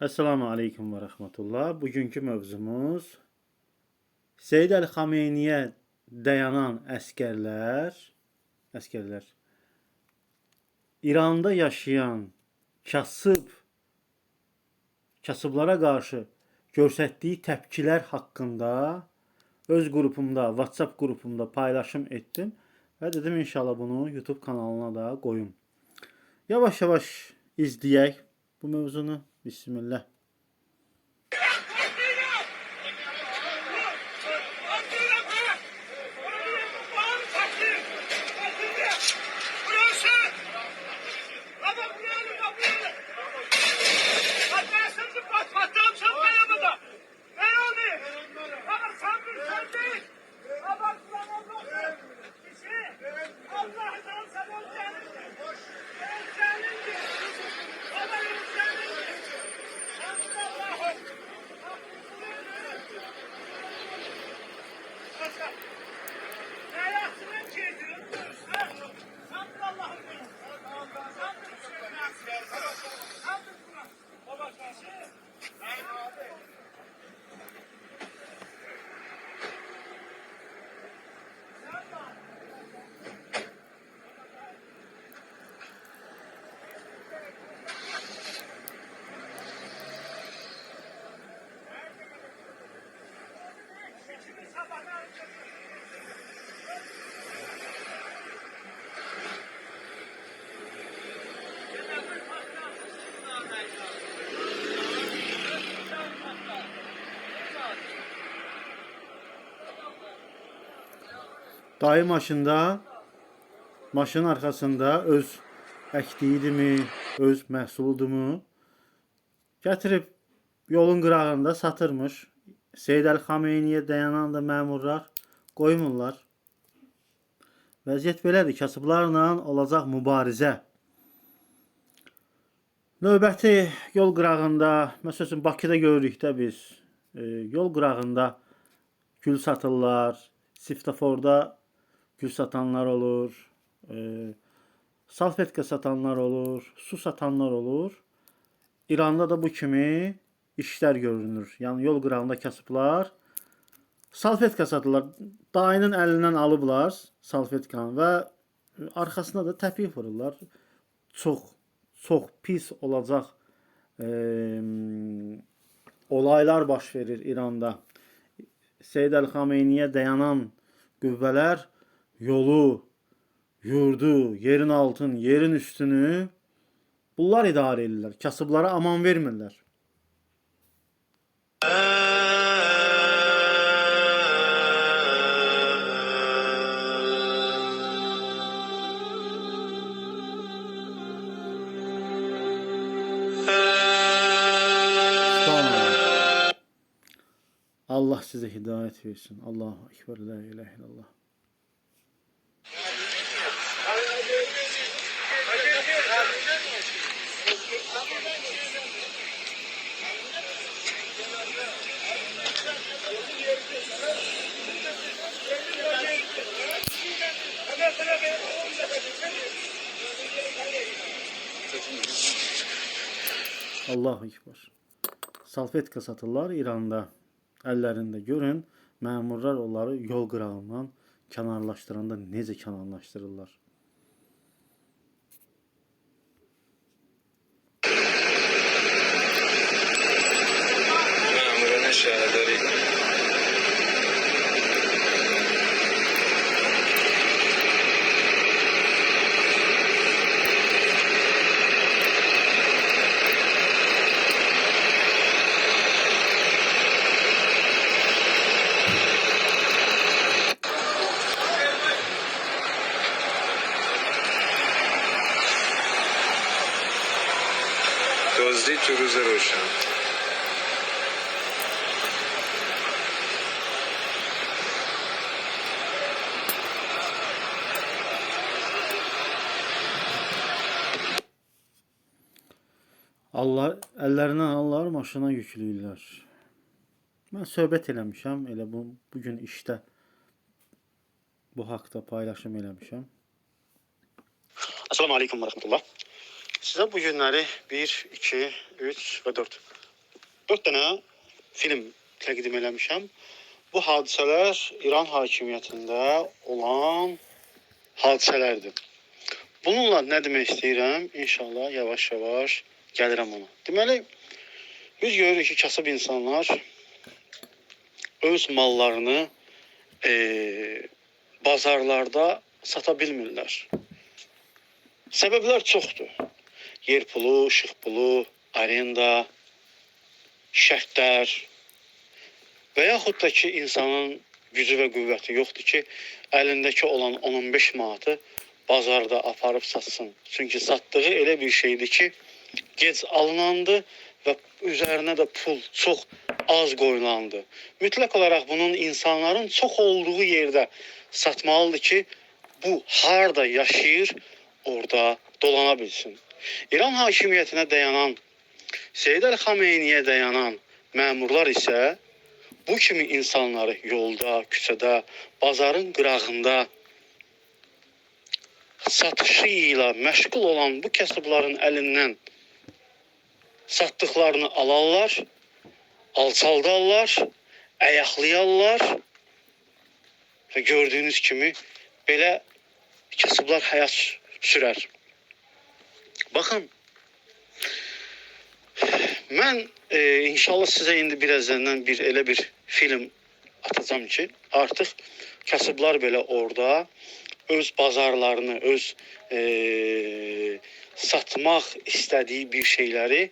Esselamu Aleyküm ve Rahmetullah. Bugünkü mövzumuz Seyyid Əli Xameyniyə dayanan əskərlər, əskərlər İranda yaşayan kasıb kasıblara qarşı göstərdiyi təpkilər haqqında öz qrupumda, WhatsApp qrupumda paylaşım etdim və dedim inşallah bunu YouTube kanalına da qoyum. Yavaş-yavaş izləyək bu mövzunu. Bismillah. Dayı maşında maşının arxasında öz əkdiyidimi, öz məhsuludumu gətirib yolun qırağında satırmış. Seyyid Əli Xameyniyə dayanan da məmurlar qoymurlar. Vəziyyət belədir. Kasıblarla olacaq mübarizə. Növbəti yol qırağında, məsələn Bakıda görürük də biz, e, yol qırağında gül satırlar, svetoforda gül satanlar olur, e, salfetka satanlar olur, su satanlar olur. İranda da bu kimi işlər görünür. Yəni yol qırağında kasıblar salfetka satırlar. Dayının əlindən alıblar salfetkanı və arxasına da təpik vururlar. Çox çox pis olacaq e, olaylar baş verir İranda. Seyyid Əli Xameyniyə dayanan qüvvələr yolu, yurdu, yerin altın, yerin üstünü bunlar idarə edirlər. Kasıblara aman vermirlər. Allah size hidayet versin. Allahu Ekber, la ilahe illallah. Allahu Ekber. Salfetka satırlar İranda. Əllərində görün, məmurlar onları yol qırağından kənarlaşdıranda necə kənarlaşdırırlar. Çürüzer Ocean. Allah əllərinə alırlar, maşına yükləyirlər. Mən söhbət eləmişəm, elə bu bu gün işdə bu haqqda paylaşım eləmişəm. Assalamu alaykum və rahmetullah. Size bu günləri 1, 2, 3 və 4 4 dənə film təqdim eləmişəm. Bu hadisələr İran hakimiyyətində olan hadisələrdir. Bununla nə demək istəyirəm? İnşallah yavaş-yavaş gəlirəm ona. Deməli, biz görürük ki, kasıb insanlar öz mallarını eee bazarlarda sata bilmirlər. Səbəblər çoxdur. Yer pulu, işıq pulu, arenda, şərtlər və yaxud da ki, insanın gücü və qüvvəti yoxdur ki, əlindəki olan 10-15 manatı bazarda aparıb satsın. Çünki satdığı elə bir şeydir ki, gec alınandı və üzərinə də pul çox az qoyulandı. Mütləq olaraq bunun insanların çox olduğu yerdə satmalıdır ki, bu harda yaşayır, orada dolana bilsin. İran hakimiyyətinə dayanan, Seyid Əli Xameyniyə dayanan məmurlar isə bu kimi insanları yolda, küçədə, bazarın qırağında satışı ilə məşğul olan bu kasıbların əlindən satdıqlarını alarlar, alçaldarlar, ayaqlayarlar və gördüyünüz kimi belə kasıblar həyat sürər. Baxın, mən e, inşallah sizə indi birazdan bir elə bir film atacağam ki, artıq kasıblar belə orada öz bazarlarını, öz e, satmaq istədiyi bir şeyləri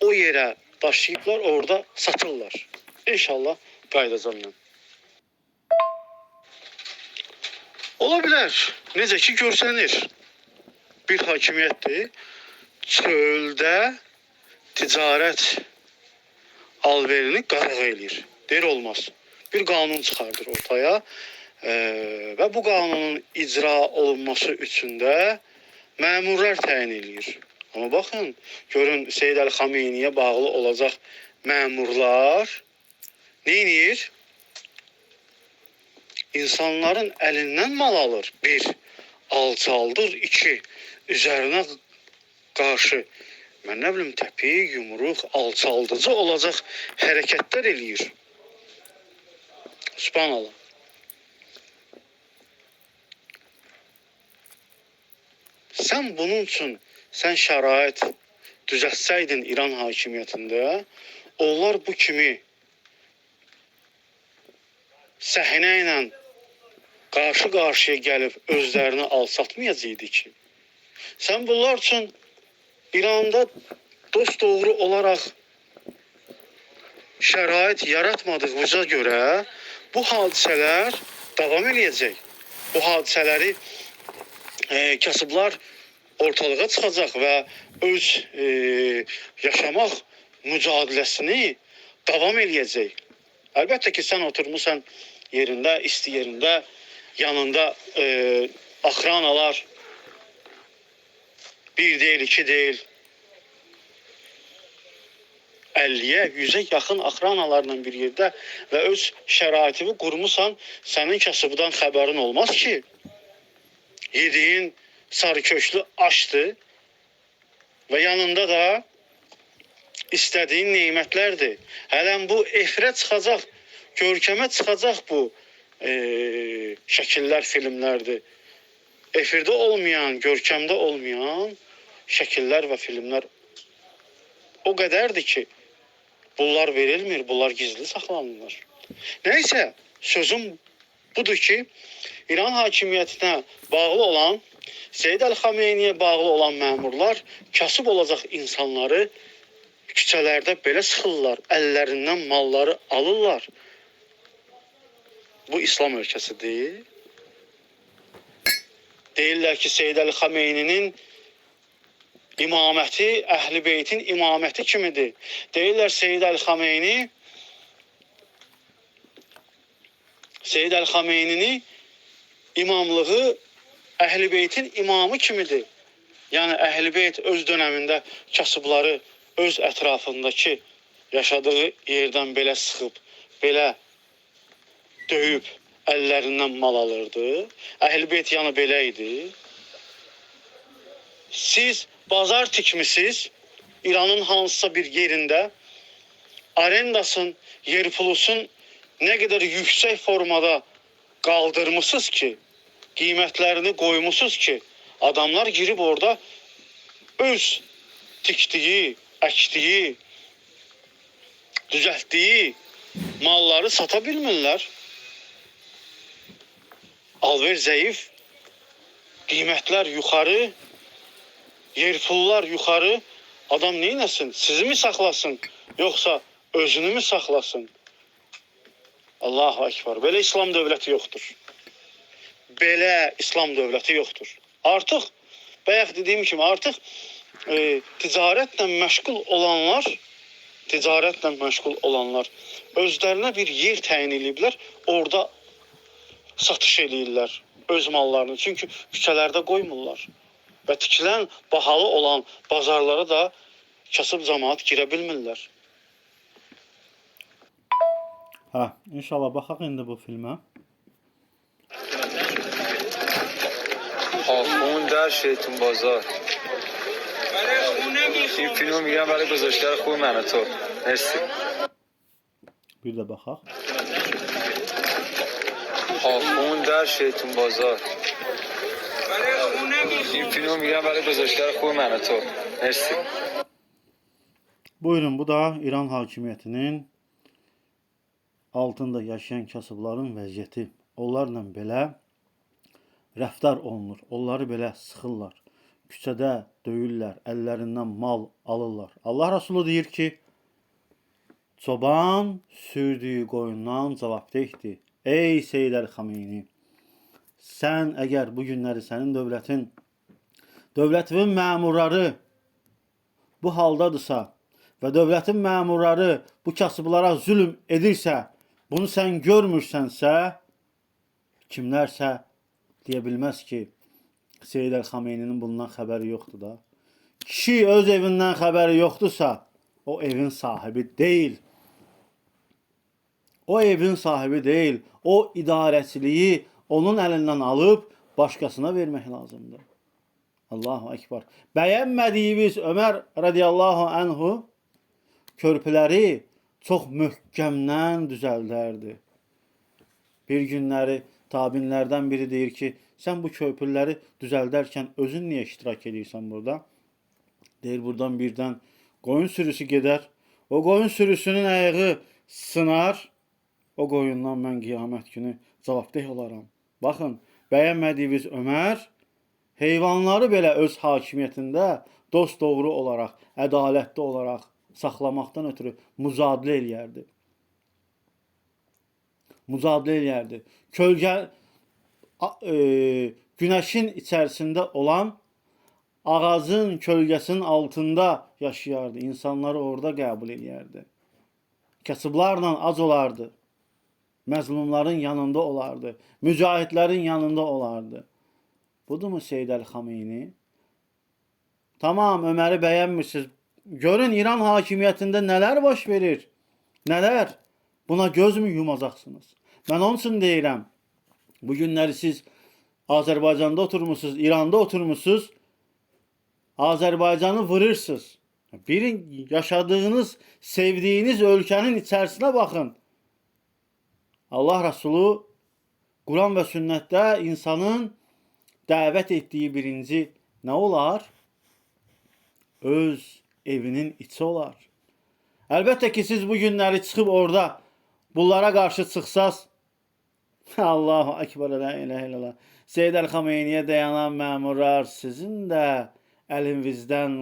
o yerə daşıyıblar, orada satırlar. İnşallah qayıdacağam mən. Ola bilər. Necə ki görsənir. Bir hakimiyyətdir. Çöldə ticarət alverini qadağan eləyir. Deyir olmaz. Bir qanun çıxardır ortaya. Ee, və bu qanunun icra olunması üçün də məmurlar təyin eləyir. Amma baxın, görün Seyid Əli Xameyniyə bağlı olacaq məmurlar edir? İnsanların əlindən mal alır. Bir, alçaldır. iki üzərinə qarşı mən nə bilim təpi, yumruq, alçaldıcı olacaq hərəkətlər eləyir. Subhanallah. Sən bunun üçün sən şərait düzəltsəydin İran hakimiyyətində, onlar bu kimi səhnə ilə qarşı-qarşıya gəlib özlərini alçatmayacaqdı ki. Sən bunlar üçün İranda dost doğru olaraq şərait yaratmadığımıza görə bu hadisələr davam eləyəcək. Bu hadisələri e, kasıblar ortalığa çıxacaq və öz e, yaşamaq mücadeləsini davam eləyəcək. Əlbəttə ki, sən oturmusan yerində, isti yerində, yanında e, axranalar bir deyil, iki deyil, 50-yə, 100-ə yaxın axranalarla bir yerdə və öz şəraitini qurmusan, sənin kasıbdan xəbərin olmaz ki, yediyin sarıköşlü aşdır və yanında da istədiyin nemətlərdir. Hələn bu efirə çıxacaq, görkəmə çıxacaq bu e, şəkillər, filmlərdir. Efirdə olmayan, görkəmdə olmayan şəkillər və filmlər o qədərdir ki, bunlar verilmir, bunlar gizli saxlanılır. Nəysə, sözüm budur ki, İran hakimiyyətinə bağlı olan, Seyid Əli Xameyniyə bağlı olan məmurlar kasıb olacaq insanları küçələrdə belə sıxırlar, əllərindən malları alırlar. Bu İslam ölkəsi deyil. Deyirlər ki, Seyid Əli Xameyninin imaməti Əhl-i Beytin imaməti kimidir. Deyirlər Seyid Əli Xameyni Seyid Əli Xameynini imamlığı Əhl-i Beytin imamı kimidir. Yəni Əhl-i Beyt öz dövründə kasıbları öz ətrafındakı yaşadığı yerdən belə sıxıb, belə döyüb əllərindən mal alırdı. Əhl-i Beyt yəni belə idi. Siz bazar tikmisiniz İranın hansısa bir yerində arendasın, yer pulusun ne kadar yüksek formada kaldırmışsınız ki, qiymətlərini qoymusunuz ki, adamlar girib orada öz tikdiyi, əkdiyi, düzəltdiyi malları sata. Alver zəif, qiymətlər yuxarı, yer pullar yuxarı. Adam nə etsin? Sizi mi saxlasın, yoxsa özünü mü saxlasın? Allahu ekber. Belə İslam dövləti yoxdur. Belə İslam dövləti yoxdur. Artıq bayaq dediyim kimi artıq e, ticarətlə məşğul olanlar ticarətlə məşğul olanlar özlərinə bir yer təyin ediblər. Orada satış eləyirlər öz mallarını. Çünki küçələrdə qoymurlar Və tikilən bahalı olan bazarlara da kasıb cəmaət girə bilmirlər. Hə, inşallah baxaq indi bu filmə. آخون در شیطون بازار این فیلم رو میگم برای گزارشگر خوب من و تو مرسی Bir də baxaq. آخون در شیطون بازار این فیلم رو میگم برای گزارشگر خوب من و تو مرسی Buyurun, bu da İran hakimiyyətinin altında yaşayan kasıbların vəziyyəti. Onlarla belə rəftar olunur. Onları belə sıxırlar. Küçədə döyürlər, əllərindən mal alırlar. Allah Resulü deyir ki, çoban sürdüyü qoyundan cavabdehdir. Ey Seyyid Əl-Xameyni, Sən əgər bu günləri sənin dövlətin, dövlətin məmurları bu haldadırsa və dövlətin məmurları bu kasıblara zülm edirsə, bunu sən görmürsənsə, kimlərsə deyə bilməz ki, Seyyid Əl-Xameyninin bundan xəbəri yoxdur da. Kişi öz evindən xəbəri yoxdursa, o evin sahibi deyil. O evin sahibi deyil. O idarəçiliyi onun əlindən alıb başqasına vermək lazımdır. Allahu Ekber. Bəyənmədiyimiz Ömər radiyallahu anhu körpüləri çox möhkəmdən düzəldərdi. Bir günləri tabinlərdən biri deyir ki, sən bu körpüləri düzəldərkən özün niyə iştirak edirsən burada? Deyir buradan birdən qoyun sürüsü gedər. O qoyun sürüsünün ayağı sınar. O qoyundan mən qiyamət günü cavabdeh olaram. Baxın, bəyənmədiyiniz Ömər heyvanları belə öz hakimiyyətində dost doğru olaraq, ədalətli olaraq saxlamaqdan ötürü mücadilə eləyərdi. Mücadilə eləyərdi. Kölgə e, günəşin içərisində olan ağacın kölgəsinin altında yaşayardı. İnsanları orada qəbul eləyərdi. Kasıblarla ac olardı. Məzlumların yanında olardı. Mücahidlərin yanında olardı. Budurmu Seyyid Əl-Xameyni? Tamam Öməri bəyənmirsiniz. Görün İran hakimiyyətində nələr baş verir. Nələr? Buna göz mü yumacaqsınız? Mən onun üçün deyirəm. Bu günləri siz Azərbaycanda oturmusunuz, İranda oturmusunuz. Azərbaycanı vurursunuz. Birin yaşadığınız, sevdiyiniz ölkənin içərisinə baxın. Allah Resulü Quran və sünnətdə insanın dəvət etdiyi birinci nə olar? Öz evinin içi olar. Əlbəttə ki, siz bu günləri çıxıb orada bunlara qarşı çıxsaz, Allahu Ekber, la ilahe illallah. Seyyid Əl-Xameyniyə dayanan məmurlar sizin də əlinizdən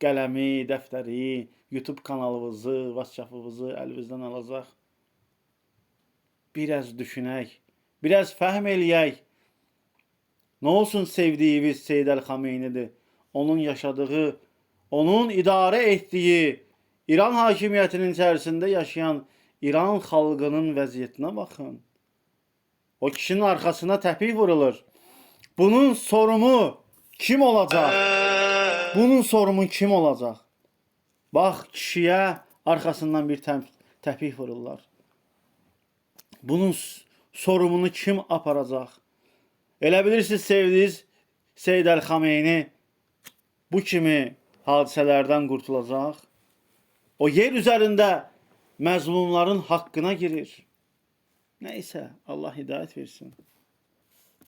qələmi, dəftəri, YouTube kanalınızı, WhatsApp-ınızı əlinizdən alacaq. Biraz düşünək, biraz fəhm eləyək. Nə olsun sevdiyimiz Seyyid Əl-Xameynidir. Onun yaşadığı, onun idarə etdiyi İran hakimiyyətinin içərisində yaşayan İran xalqının vəziyyətinə baxın. O kişinin arxasına təpik vurulur. Bunun sorumu kim olacaq? Bunun sorumu kim olacaq? Bax kişiyə arxasından bir tə təpik vururlar. Bunun sorumunu kim aparacaq? Elə bilirsiniz sevdiniz Seyyid Əl-Xameyni bu kimi hadisələrdən qurtulacaq. O yer üzərində məzlumların haqqına girir. Nəysə, Allah hidayət versin.